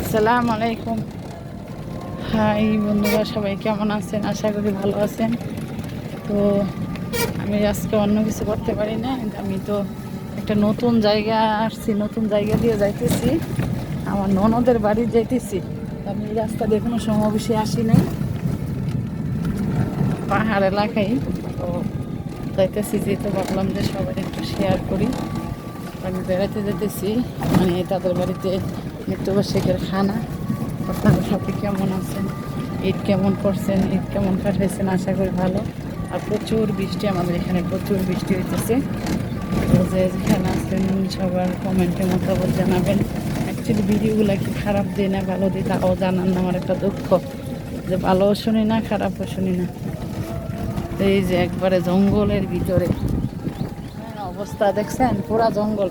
আসসালামু আলাইকুম। হাই বন্ধুরা, সবাই কেমন আছেন? আশা করি ভালো আছেন। তো আমি আজকে অন্য কিছু করতে পারি না। আমি তো একটা নতুন জায়গা আসছি, নতুন জায়গা দিয়ে যাইতেছি। আমার ননদের বাড়ি যাইতেছি। আমি এই রাস্তা দিয়ে কোনো সমাবেশে আসি নাই। পাহাড় এলাকায়। তো যাইতেছি যেহেতু ভাবলাম যে সবাই একটু শেয়ার করি। আমি বেড়াতে যেতেছি মানে তাদের বাড়িতে মৃত্যুবার্ষিকের খানা। আপনারা সবাই কেমন আছেন? ঈদ কেমন করছেন? ঈদ কেমন কাটাইছেন? আশা করি ভালো। আর প্রচুর বৃষ্টি আমাদের এখানে, প্রচুর বৃষ্টি হইতেছে। যে যেখানে আছেন সবার কমেন্টে মতামত জানাবেন। অ্যাকচুয়ালি ভিডিওগুলো কি খারাপ দিই না ভালো দিই তাও জানান না, আমার একটা দুঃখ। যে ভালোও শুনি না, খারাপও শুনি না। এই যে একবারে জঙ্গলের ভিতরে। অবস্থা দেখছেন? পুরা জঙ্গল।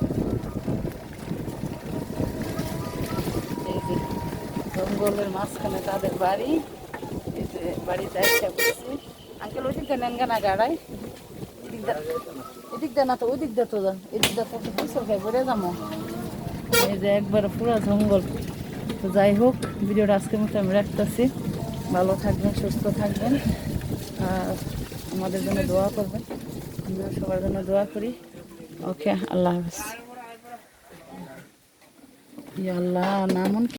জঙ্গলের মাঝখানে তাদের বাড়ি। বাড়িতে আঙ্কেল দেন না এদিক দা না তো, ওই দিক দা তো দা তো খাই এই যে একবারে পুরা জঙ্গল। তো যাই হোক, ভিডিওটা আজকের মতো আমি রাখতেছি। ভালো থাকবেন, সুস্থ থাকবেন। আর আমাদের জন্য দোয়া করবেন। আমরা সবার জন্য দোয়া করি। ওকে আল্লাহ হাফেজ ই আল্লাহ নামন